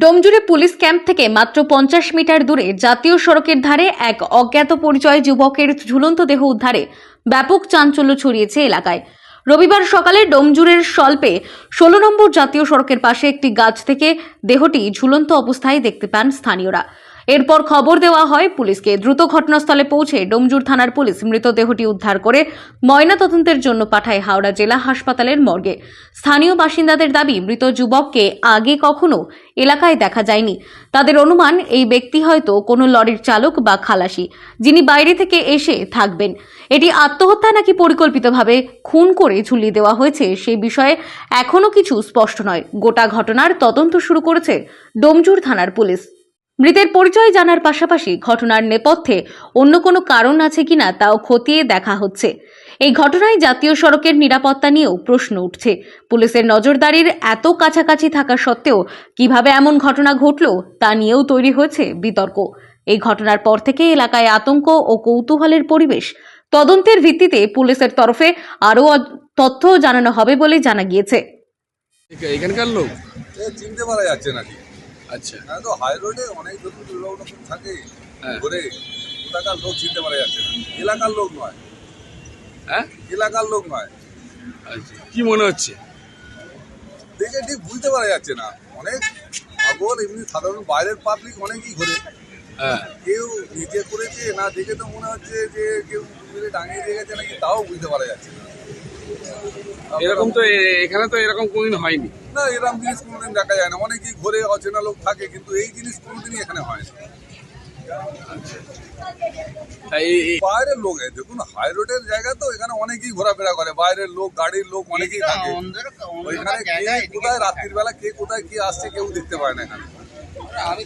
ডোমজুড়ে police camp থেকে মাত্র পঞ্চাশ মিটার দূরে জাতীয় সড়কের ধারে এক অজ্ঞাত পরিচয় যুবকের ঝুলন্ত দেহ উদ্ধারে ব্যাপক চাঞ্চল্য ছড়িয়েছে এলাকায়। রবিবার সকালে ডোমজুরের স্বল্পে ষোলো নম্বর জাতীয় সড়কের পাশে একটি গাছ থেকে দেহটি ঝুলন্ত অবস্থায় দেখতে পান স্থানীয়রা। এরপর খবর দেওয়া হয় পুলিশকে। দ্রুত ঘটনাস্থলে পৌঁছে ডোমজুর থানার পুলিশ মৃতদেহটি উদ্ধার করে ময়নাতদন্তের জন্য পাঠায় হাওড়া জেলা হাসপাতালের মর্গে। স্থানীয় বাসিন্দাদের দাবি, মৃত যুবককে আগে কখনো এলাকায় দেখা যায়নি। তাদের অনুমান, এই ব্যক্তি হয়তো কোনো লরির চালক বা খালাসি, যিনি বাইরে থেকে এসে থাকবেন। এটি আত্মহত্যা নাকি পরিকল্পিতভাবে খুন করে ঝুলিয়ে দেওয়া হয়েছে সেই বিষয়ে এখনও কিছু স্পষ্ট নয়। গোটা ঘটনার তদন্ত শুরু করেছে ডোমজুর থানার পুলিশ। মৃতের পরিচয় জানার পাশাপাশি ঘটনার নেপথ্যে অন্য কোনো কারণ আছে কিনা তাও খতিয়ে দেখা হচ্ছে। এই ঘটনায় জাতীয় সড়কের নিরাপত্তা নিয়েও প্রশ্ন উঠছে। পুলিশের নজরদারির এত কাছাকাছি থাকা সত্ত্বেও কীভাবে এমন ঘটনা ঘটল তা নিয়েও তৈরি হয়েছে বিতর্ক। এই ঘটনার পর থেকে এলাকায় আতঙ্ক ও কৌতূহলের পরিবেশ। তদন্তের ভিত্তিতে পুলিশের তরফে আরও তথ্য জানানো হবে বলে জানা গিয়েছে। এখানকার লোক? চিনতে পারা যাচ্ছে না। ঠিক আচ্ছা। হ্যাঁ তো হাই রোডে অনেক লোক লোক থাকে। ঘুরে কোথাকার লোক চিনতে পারা যাচ্ছে না। এলাকার লোক নয়। হ্যাঁ? এলাকার লোক নয়। আচ্ছা। কি মনে হচ্ছে? দেখে ঠিক বুঝতে পারা যাচ্ছে না। অনেক পাগল এমনি সাধারণ বাইরের পাবলিক অনেকই ঘুরে। হ্যাঁ। কেউ নিজে করেছে না দেখে তো মনে হচ্ছে যে কেউ মিলে টাঙিয়ে দিয়ে গেছে নাকি তাও বুঝতে পারা যাচ্ছে না। এরকম তো এখানে তো এরকম কোনদিন হয়নি। না এরকম জিনিস কোনোদিন দেখা যায় না। অনেকেই ঘুরে অচেনা লোক থাকে কিন্তু এই জিনিস কোনোদিনই এখানে হয় না বাইরের লোক দেখুন হাই রোডের জায়গা তো এখানে অনেকেই ঘোরাফেরা করে। বাইরের লোক গাড়ির লোক অনেকেই থাকে। ওইখানে কে কোথায় রাত্রির বেলা কে কোথায় কি আসছে কেউ দেখতে পায় না এখানে।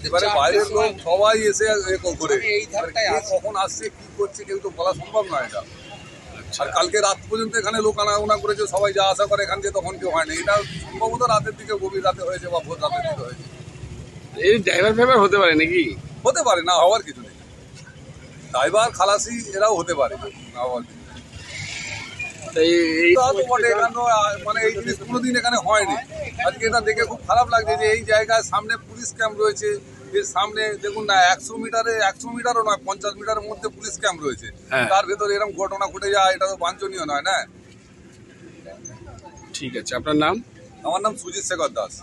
এবারে বাইরের লোক সবাই এসে করে কখন আসছে কি করছে কেউ তো বলা সম্ভব নয় এটা। আর কালকে রাত পর্যন্ত এখানে লোক আনাগোনা করেছে সবাই যা আশা করে এখান থেকে তখন কেউ হয়নি। এটা সম্ভবত রাতের দিকে গভীর রাতে হয়েছে বা ভোর রাতের দিকে হয়েছে। এই ড্রাইভার ফাইভার হতে পারে নাকি? হতে পারে না হওয়ার কিছু নেই। ড্রাইভার খালাসি এরাও হতে পারে না হওয়ার কিছু মানে এই জিনিস কোনোদিন এখানে হয়নি। আজকে এটা দেখে খুব খারাপ লাগছে যে এই জায়গায় সামনে পুলিশ ক্যাম্প রয়েছে এর সামনে দেখুন না একশো মিটারে একশো মিটারও নয় পঞ্চাশ মিটারের মধ্যে পুলিশ ক্যাম্প রয়েছে। হ্যাঁ। তার ভেতরে এরকম ঘটনা ঘটে যায় এটা তো বাঞ্ছনীয় নয় না? ঠিক আছে আপনার নাম? আমার নাম সুজিত শেখর দাস।